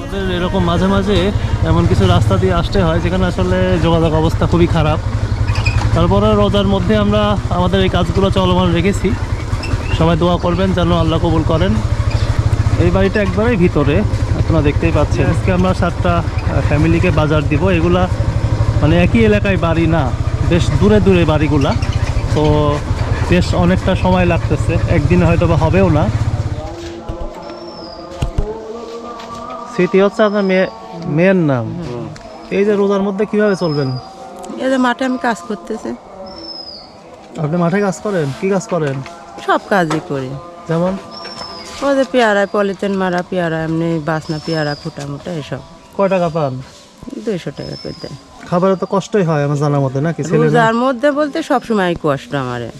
আমাদের এরকম মাঝে মাঝে এমন কিছু রাস্তা দিয়ে আসতে হয় যেখানে আসলে যোগাযোগ অবস্থা খুবই খারাপ। তারপরে রোজার মধ্যে আমরা আমাদের এই কাজগুলো চলমান রেখেছি। সবাই দোয়া করবেন যেন আল্লাহ কবুল করেন। এই বাড়িটা একবারেই ভিতরে, আপনারা দেখতেই পাচ্ছেন। আজকে আমরা সাতটা ফ্যামিলিকে বাজার দিব। এগুলা মানে একই এলাকায় বাড়ি না, বেশ দূরে দূরে বাড়িগুলা। তো বেশ অনেকটা সময় লাগতেছে। একদিনে হয়তো বা হবেও না। স্মৃতি হচ্ছে আপনার মেয়ে মেয়ের নাম। এই যে রোজার মধ্যে কীভাবে চলবেন? এই যে মাঠে আমি কাজ করতেছি। আপনি মাঠে কাজ করেন? কি কাজ করেন? সব কাজই করি। যেমন? ও যে পেয়ারায় পলিথিন মারা পেয়ারা এমনি বাসনা পেয়ারা খুঁটা মুটা এসব। কয় টাকা পান? দুইশো টাকা করে দেয় খাবারে তো কষ্টই হয় আমার জানার মধ্যে নাকি রোজার মধ্যে বলতে সব সময় কষ্ট আমারে।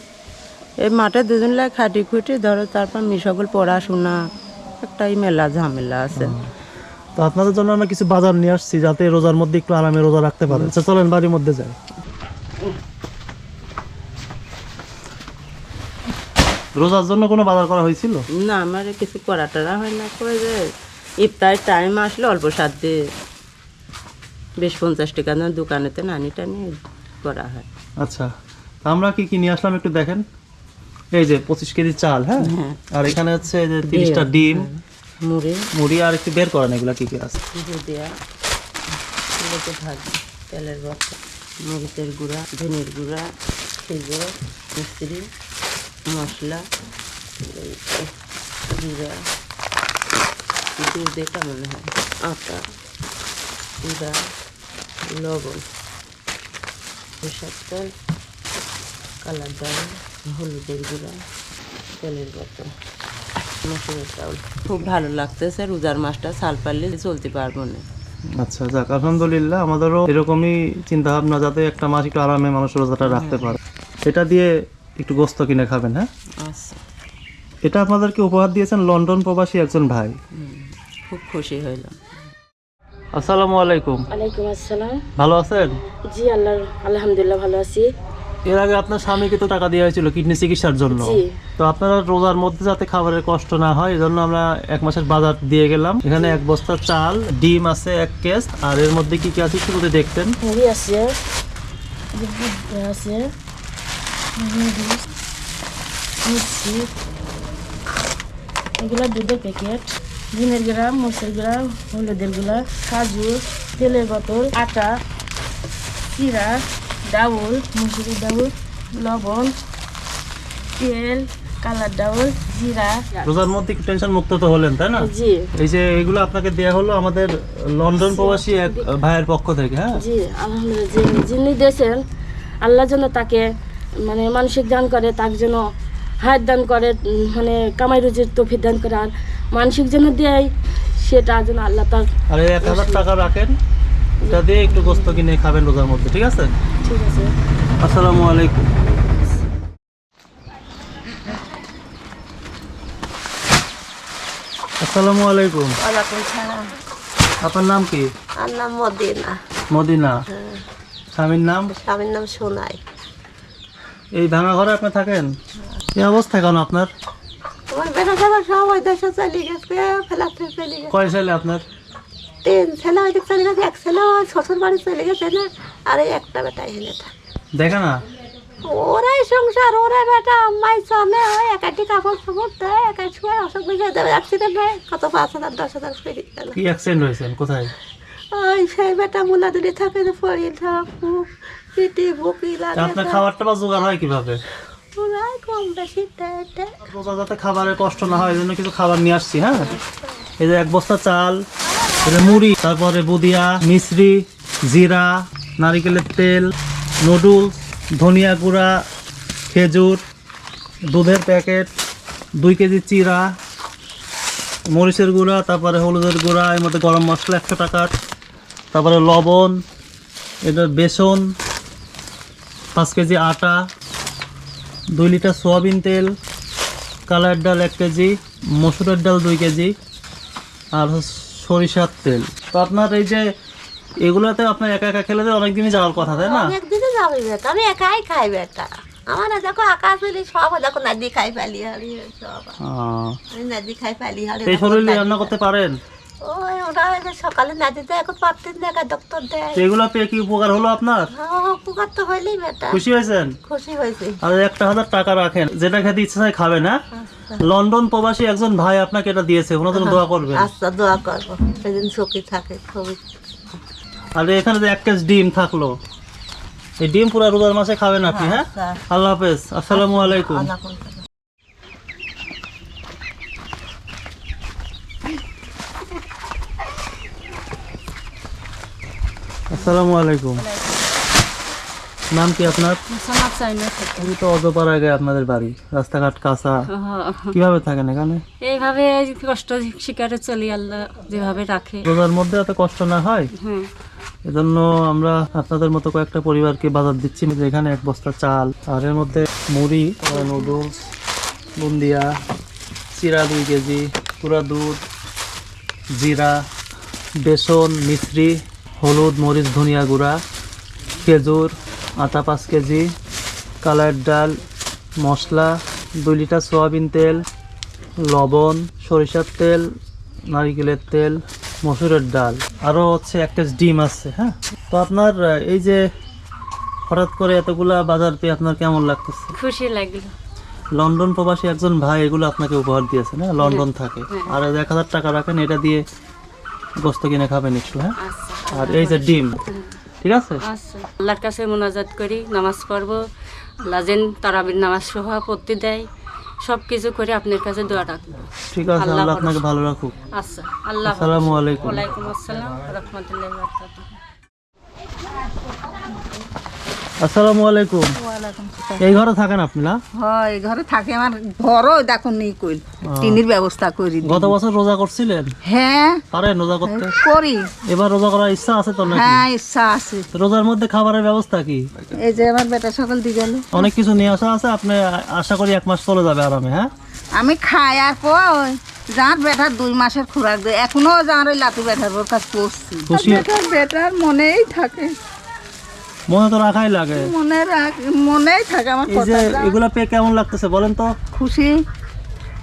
এই মাঠে দুজন লাগে খাটি খুঁটি ধরো তারপর মি সকল পড়াশোনা একটাই মেলা ঝামেলা আছে। তো আপনাদের জন্য আমরা কিছু বাজার নিয়ে আসছি যাতে রোজার মধ্যে একটু আরামে রোজা রাখতে পারেন। আচ্ছা চলেন বাড়ির মধ্যে যাই। রোজার জন্য কোনো বাজার করা হয়েছিল? না আমার কিছু করা টরা হয় না। কই যে ইফতার টাইম আসলে অল্প সাধ্যে বেশ পঞ্চাশ টাকা না দোকানেতে নানি টানি করা হয়। আচ্ছা তা আমরা কি কি নিয়ে আসলাম একটু দেখেন। এই যে পঁচিশ কেজি চাল হ্যাঁ? হ্যাঁ। আর এখানে হচ্ছে এই যে তিরিশটা ডিম মুড়ি। মুড়ি আর একটু বের করেন এগুলা কি কি আছে? দেওয়া এগুলোকে ভাজি তেলের বস্তা মরিচের গুঁড়া ধনের গুঁড়া খেজুর মিস্ত্রি মশলা জিরা দুধ এটা মনে হয় আটা জিরা লবণ সরিষার তেল কালার ডাল হলুদের গুঁড়া তেলের বোতল মসুরের চাউল খুব ভালো লাগতেছে রোজার মাসটা সাল পারলে চলতে পারব না। আচ্ছা যাক আলহামদুলিল্লাহ আমাদেরও এরকমই চিন্তা ভাবনা যাতে একটা মাস একটু আরামে মানুষ রোজাটা রাখতে পারে। এটা দিয়ে একটু গোস্ত কিনে খাবেন হ্যাঁ? আচ্ছা। এটা আপনাদেরকে উপহার দিয়েছেন লন্ডন প্রবাসী একজন ভাই। খুব খুশি হইলাম। আসসালামু আলাইকুম। ওয়ালাইকুম আসসালাম। ভালো আছেন? জি আল্লাহ আলহামদুলিল্লাহ ভালো আছি। এর আগে আপনার স্বামীকে তো টাকা দেওয়া হয়েছিল কিডনি চিকিৎসার জন্য। তো আপনারা রোজার মধ্যে যাতে খাবারের কষ্ট না হয় এজন্য আমরা এক মাসের বাজার দিয়ে গেলাম। এখানে এক বস্তা চাল ডিম আছে এক কেস আর এর মধ্যে কি কি আছে একটু যদি দেখতেন। আছে। আছে। এগুলা দুধের প্যাকেট। ডিমের গ্রাম মসের গ্রাম হলুদেরগুলা কাজু তেলের বোতল আটা চিরা। ডাউল মুসুরি ডাউল লবণ তেল কালার ডাউল জিরা। রোজার মধ্যে একটু টেনশন মুক্ত তো হলেন তাই না? জি। এই যে এগুলো আপনাকে দেয়া হলো আমাদের লন্ডন প্রবাসী এক ভাইয়ের পক্ষ থেকে হ্যাঁ? জি আলহামদুলিল্লাহ যিনি- যিনি দিয়েছেন আল্লাহ যেন তাকে মানে মানসিক দান করে তার জন্য হাত দান করে মানে কামাই রুজির তফিক দান করে আর মানসিক যেন দেয় সেটা যেন আল্লাহ তার আর এক হাজার টাকা রাখেন এটা দিয়ে একটু গোস্ত কিনে খাবেন রোজার মধ্যে ঠিক আছে? ঠিক আছে। আসসালামু আলাইকুম। আসসালামু আলাইকুম। ওয়ালাইকুম সালাম। আপনার নাম কি? আর নাম মদিনা। মদিনা। স্বামীর নাম? স্বামীর নাম সোনাই। এই ভাঙা ঘরে আপনি থাকেন? কি অবস্থা কেন আপনার? তোমার বেটা যাবার সব ওই দেশে চলে গেছে ফেলাতে চলে গেছে। কয় ছেলে আপনার? তিন ছেলে ওই দিক চলে গেছে এক ছেলে ওই শ্বশুর বাড়ি চলে গেছে না? আর এই একটা বেটা এখানে থাকে। দেখে না? ওরাই সংসার ওরাই বেটা মাই চলে ওই একাটি কাপড় চাপড় দেয় একাই ছুঁয়ে অসুখ বুঝে দেবে অ্যাক্সিডেন্ট হয় কত পাঁচ হাজার দশ হাজার ফেরি গেল। কি অ্যাক্সিডেন্ট হয়েছেন কোথায়? ওই সেই বেটা মুলাদুলি থাকে যে পড়ি থাকু পিটি বুকি লাগে আপনার খাবারটা বা জোগাড় হয় কীভাবে? ওরাই কম বেশি দেয় দেয়। যাতে খাবারের কষ্ট না হয় এই জন্য কিছু খাবার নিয়ে আসছি হ্যাঁ? এই যে এক বস্তা চাল যে মুড়ি, তারপরে বুদিয়া মিশ্রি জিরা, নারিকেলের তেল নুডলস ধনিয়া গুঁড়া, খেজুর, দুধের প্যাকেট, দুই কেজি চিরা, মরিচের গুঁড়া, তারপরে হলুদের গুঁড়া, এর মধ্যে গরম মশলা একশো টাকার, তারপরে লবণ এটা বেসন, পাঁচ কেজি আটা, দুই লিটার সোয়াবিন তেল কালার ডাল এক কেজি, মসুরের ডাল দুই কেজি, আর সরিষার তেল। তো আপনার এই যে এগুলাতে আপনার একা একা খেলে তো অনেকদিনই যাওয়ার কথা তাই না? অনেকদিনই যাবে বেটা আমি একাই খাই বেটা। আমার দেখো আকাশ হইলে সব দেখো নাদি খাই পালি হারি সব। নাদি খাই পালি হারি এই শরীরে রান্না করতে পারেন? ওই ওরা এবার সকালে এখন পারতেন দেখা ডক্টর দেয় পেয়ে কি উপকার হলো আপনার? হ্যাঁ, উপকার তো হইলেই বেটা। খুশি হয়েছেন? খুশি হয়েছে। আর একটা হাজার টাকা রাখেন যেটা খেতে ইচ্ছা হয় খাবে না? লন্ডন প্রবাসী একজন ভাই আপনাকে এটা দিয়েছে ওনার জন্য দোয়া করবেন। আচ্ছা দোয়া করব। সেদিন চকি থাকে খুবই। আর এখানে যে এক কেস ডিম থাকল এই ডিম পুরা রোজার মাসে খাবেন আপনি হ্যাঁ? আচ্ছা। আল্লাহ হাফেজ আসসালামু আলাইকুম। আসসালামু আলাইকুম। নাম কি আপনার? আমি তো অজপার আগে আপনাদের বাড়ি রাস্তাঘাট কাঁচা। কীভাবে থাকেন এখানে? এইভাবে কষ্ট শিকারে চলি আল্লাহ যেভাবে রাখে। রোজার মধ্যে এত কষ্ট না হয়? হ্যাঁ। এজন্য আমরা আপনাদের মতো কয়েকটা পরিবারকে বাজার দিচ্ছি। এখানে এক বস্তা চাল আর এর মধ্যে মুড়ি নুডলস বুন্দিয়া চিরা দুই কেজি পুরা দুধ জিরা বেসন মিশ্রি হলুদ মরিচ ধনিয়া গুঁড়া খেজুর আটা পাঁচ কেজি কালার ডাল মশলা দুই লিটার সয়াবিন তেল লবণ সরিষার তেল নারিকেলের তেল মসুরের ডাল। আরও হচ্ছে একটা ডিম আছে হ্যাঁ? তো আপনার এই যে হঠাৎ করে এতগুলা বাজার পেয়ে আপনার কেমন লাগতেছে? খুশি লাগল। লন্ডন প্রবাসী একজন ভাই এগুলো আপনাকে উপহার দিয়েছে না? লন্ডন থাকে। আর এক হাজার টাকা রাখেন এটা দিয়ে গোস্ত কিনে খাবেন একটু হ্যাঁ? আচ্ছা। আর এই যে ডিম ঠিক আছে? আচ্ছা আল্লাহর কাছে মোনাজাত করি নামাজ পড়ব লাজেন যেন তারাবির নামাজ সহ পড়তে দেয় সব কিছু করে আপনার কাছে দোয়া রাখব। ঠিক আছে আল্লাহ আপনাকে ভালো রাখুক। আচ্ছা আল্লাহ আসসালামু আলাইকুম। ওয়ালাইকুম আসসালাম রহমতুল্লাহ বারকাতুহ। আসসালামু আলাইকুম। এই ঘরে থাকেন আপনি না? হয় ঘরে থাকে আমার ঘরও দেখুন নেই কইল টিনির ব্যবস্থা করি গত বছর রোজা করছিলেন? হ্যাঁ। পারেন রোজা করতে? করি। এবার রোজা করার ইচ্ছা আছে তো নাকি? হ্যাঁ ইচ্ছা আছে। রোজার মধ্যে খাবারের ব্যবস্থা কি? এই যে আমার বেটা সকাল দিয়ে গেল। অনেক কিছু নিয়ে আসা আছে আপনি আশা করি এক মাস চলে যাবে আরামে হ্যাঁ? আমি খাই আর পর যার বেটার দুই মাসের খোরাক দেয় এখনও যার ওই লাতু বেটার ওর কাছে পড়ছি বেটার বেটার মনেই থাকে। মনে তো রাখাই লাগে। মনে রাখ মনেই থাকে আমার এই যে কথা এগুলা পেয়ে কেমন লাগতেছে বলেন তো? খুশি।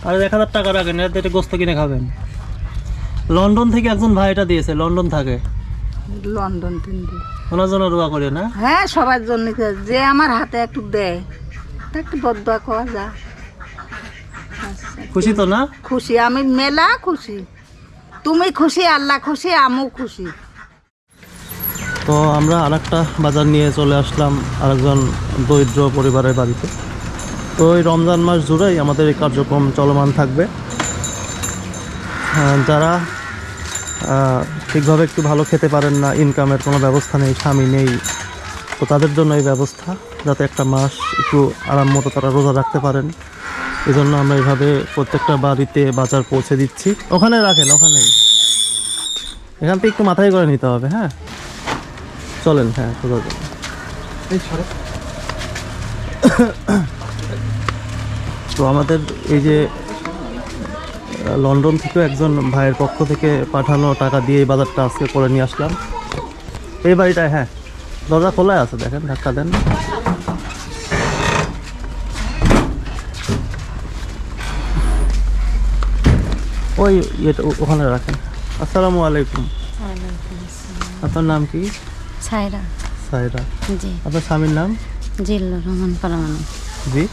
আর এক হাজার টাকা রাখেন এতে একটু গোস্ত কিনে খাবেন। লন্ডন থেকে একজন ভাই এটা দিয়েছে লন্ডন থাকে। লন্ডন তিন দিন ওনার জন্য দোয়া করি না? হ্যাঁ সবার জন্য যে আমার হাতে একটু দেয় তা একটু বদয়া করা যা। খুশি তো না? খুশি আমি মেলা খুশি। তুমি খুশি আল্লাহ খুশি আমিও খুশি। তো আমরা আরেকটা বাজার নিয়ে চলে আসলাম আরেকজন দরিদ্র পরিবারের বাড়িতে। তো এই রমজান মাস জুড়েই আমাদের এই কার্যক্রম চলমান থাকবে। যারা ঠিকভাবে একটু ভালো খেতে পারেন না ইনকামের কোনো ব্যবস্থা নেই, স্বামী নেই, তো তাদের জন্য এই ব্যবস্থা, যাতে একটা মাস একটু আরাম মতো তারা রোজা রাখতে পারেন। এই জন্য আমরা এইভাবে প্রত্যেকটা বাড়িতে বাজার পৌঁছে দিচ্ছি। ওখানে রাখেন, ওখানেই। এখান থেকে একটু মাথায় করে নিতে হবে হ্যাঁ? চলেন হ্যাঁ সোজা চলেন। তো আমাদের এই যে লন্ডন থেকেও একজন ভাইয়ের পক্ষ থেকে পাঠানো টাকা দিয়ে এই বাজারটা আজকে করে নিয়ে আসলাম। এই বাড়িটায় হ্যাঁ দরজা খোলাই আছে দেখেন ধাক্কা দেন। ওই ইয়েটা ওখানে রাখেন। আসসালামু আলাইকুম। আপনার নাম কি? ছাইরা সাইরা। জি। আপনার স্বামীর নাম? জিল্লুর রহমান পারমানি। জি?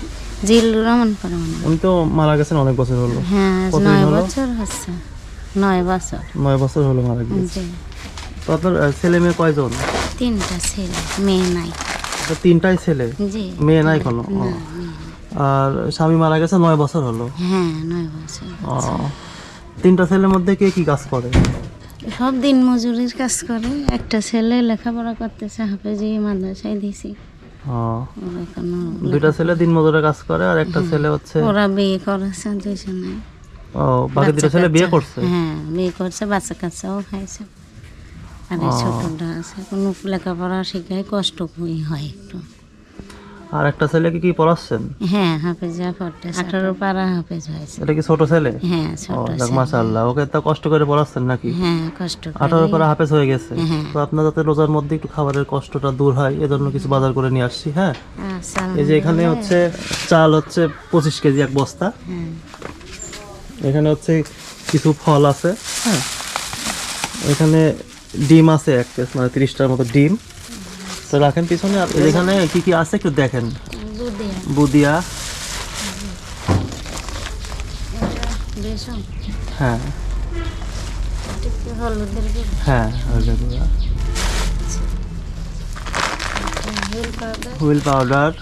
জিল্লুর রহমান পারমানি। উনি তো মারা গেছেন অনেক বছর হলো। হ্যাঁ নয় বছর হচ্ছে। নয় বছর। নয় বছর হলো মারা গেছে জি তো আপনার ছেলে মেয়ে কয়জন? তিনটা ছেলে মেয়ে নাই। তিনটাই ছেলে? জি। মেয়ে নাই কোনো? আর স্বামী মারা গেছে নয় বছর হলো? হ্যাঁ নয় বছর ও। তিনটা ছেলের মধ্যে কে কি কাজ করে? সব দিন মজুরির কাজ করে। একটা ছেলে লেখাপড়া করতেছে হাফেজি মাদ্রাসায় দিছি। দুইটা ছেলে দিন মজুরে কাজ করে আর একটা ছেলে হচ্ছে ওরা বিয়ে করেছে দুজনে। ও বাকি দুটো ছেলে বিয়ে করছে? হ্যাঁ বিয়ে করছে বাচ্চা কাচ্চাও খাইছে। আর এই ছোটটা আছে। কোনো লেখাপড়া শিখায় কষ্ট হয় একটু। আর একটা ছেলেকে কি পড়াচ্ছেন? হ্যাঁ হাফেজা পড়তেছে আঠারো পারা হাফেজ হয়েছে। এটা কি ছোট ছেলে? হ্যাঁ ছোট ছেলে। মাশাআল্লাহ। ওকে তো কষ্ট করে পড়াচ্ছেন নাকি? হ্যাঁ কষ্ট করে। আঠারো পরে হাফেজ হয়ে গেছে। হ্যাঁ। তো আপনার যাতে রোজার মধ্যে একটু খাবারের কষ্টটা দূর হয় এজন্য কিছু বাজার করে নিয়ে আসছি হ্যাঁ? এই যে এখানে হচ্ছে চাল হচ্ছে পঁচিশ কেজি এক বস্তা। হ্যাঁ। এখানে হচ্ছে কিছু ফল আছে হ্যাঁ? এখানে ডিম আছে এক পিস মানে তিরিশটার মতো ডিম। তো রাখেন পিছনে আর এখানে কি কি আছে একটু দেখেন। বুদিয়া। হ্যাঁ। হ্যাঁ হলুদের গুঁড়া। Wheel powder.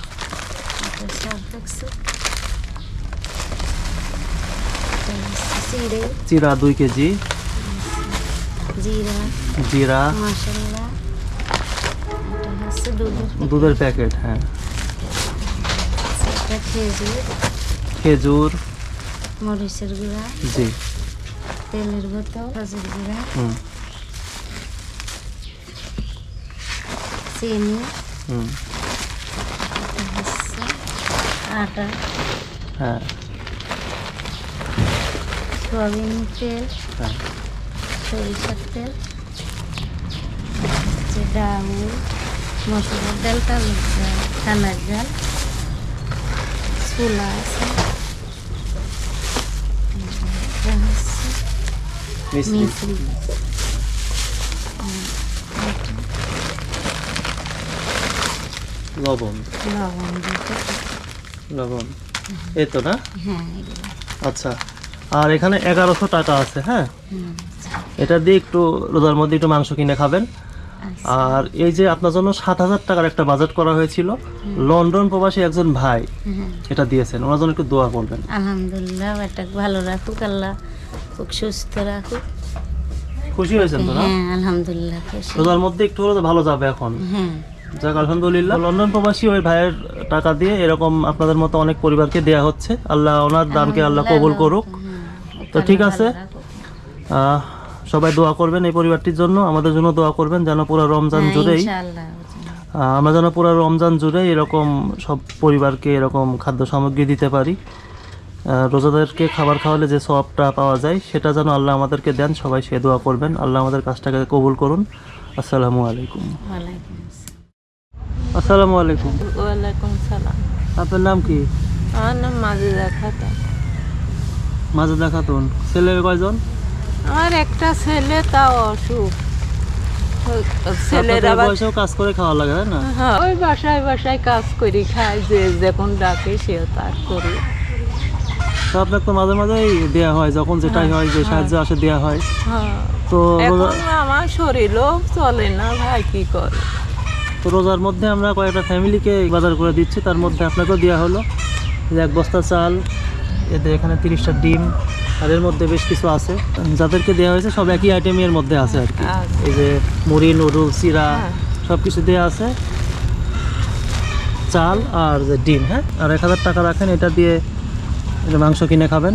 চিরা দুই কেজি। জিরা। জিরা। মশলা এটা হচ্ছে দুধের দুধের প্যাকেট হ্যাঁ একটা খেজুর খেজুর মরিচের গুঁড়া জি তেলের বোতল হলুদের গুঁড়া হুম চিনি হুম এটা হচ্ছে আটা হ্যাঁ সয়াবিন তেল হ্যাঁ সরিষার তেল হচ্ছে ডাউল মসুরের ডাল কালোর ডাল ডাল ছোলা আছে। মিশ্রি লবণ। লবণ লবণ। এই তো না? হ্যাঁ আচ্ছা। আর এখানে এগারোশো টাকা আছে হ্যাঁ? এটা দিয়ে একটু রোজার মধ্যে একটু মাংস কিনে খাবেন। আচ্ছা। আর এই যে আপনার জন্য সাত হাজার টাকার একটা বাজেট করা হয়েছিল। লন্ডন প্রবাসী একজন ভাই এটা দিয়েছেন। ওনার জন্য একটু দোয়া করবেন। আলহামদুলিল্লাহ এটা ভালো রাখুক আল্লাহ খুব সুস্থ রাখুক। খুশি হয়েছেন তো না? হ্যাঁ আলহামদুলিল্লাহ রোজার মধ্যে একটু হলে ভালো যাবে এখন। হ্যাঁ। যাক আলহামদুলিল্লাহ। লন্ডন প্রবাসী ওই ভাইয়ের টাকা দিয়ে এরকম আপনাদের মতো অনেক পরিবারকে দেয়া হচ্ছে। আল্লাহ ওনার দানকে আল্লাহ কবুল করুক। তো ঠিক আছে। আহ, সবাই দোয়া করবেন এই পরিবারটির জন্য। আমাদের জন্য দোয়া করবেন যেন পুরো রমজান জুড়েই আমরা যেন পুরো রমজান জুড়ে এরকম সব পরিবারকে এরকম খাদ্য সামগ্রী দিতে পারি। রোজাদারকে খাবার খাওয়ালে যে সবটা পাওয়া যায় সেটা যেন আল্লাহ আমাদেরকে দেন সবাই সে দোয়া করবেন। আল্লাহ আমাদের কাজটাকে কবুল করুন। আসসালামু আলাইকুম। আসসালামু। আলাইকুম। ওয়ালাইকুম সালাম। আপনার নাম কি? আমার নাম মাঝে দেখাতা মাজেদা খাতুন। ছেলে কয়জন? আমার একটা ছেলে তাও অসুখ। ছেলের আবার কাজ করে খাওয়া লাগে না? হ্যাঁ ওই বাসায় বাসায় কাজ করি খায় যে যখন ডাকে সেও তার করি। তো আপনার তো মাঝে মাঝেই দেয়া হয় যখন যেটাই হয় যে সাহায্য আসে দেয়া হয়। হ্যাঁ। তো আমার শরীরও চলে না ভাই কি করে? তো রোজার মধ্যে আমরা কয়েকটা ফ্যামিলিকে বাজার করে দিচ্ছি তার মধ্যে আপনাকেও দেওয়া হলো। এক বস্তা চাল এতে এখানে তিরিশটা ডিম এর মধ্যে বেশ কিছু আছে। যাদেরকে দেওয়া হয়েছে সব একই আইটেমের মধ্যে আছে আর কি। আচ্ছা। এই যে মুড়ি নুডল চিরা হ্যাঁ। সব কিছু দেওয়া আছে। চাল আর যে ডিম হ্যাঁ? আর এক হাজার টাকা রাখেন এটা দিয়ে মাংস কিনে খাবেন।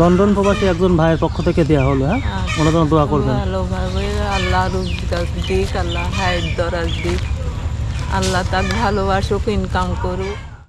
লন্ডন প্রবাসী একজন ভাইয়ের পক্ষ থেকে দেওয়া হলো হ্যাঁ? ওনার জন্য দোয়া করবেন। আল্লাহ দিক আল্লাহ হায়ের দরাজ দিক। আল্লাহ তাক ভালোবাসুক ইনকাম করুক।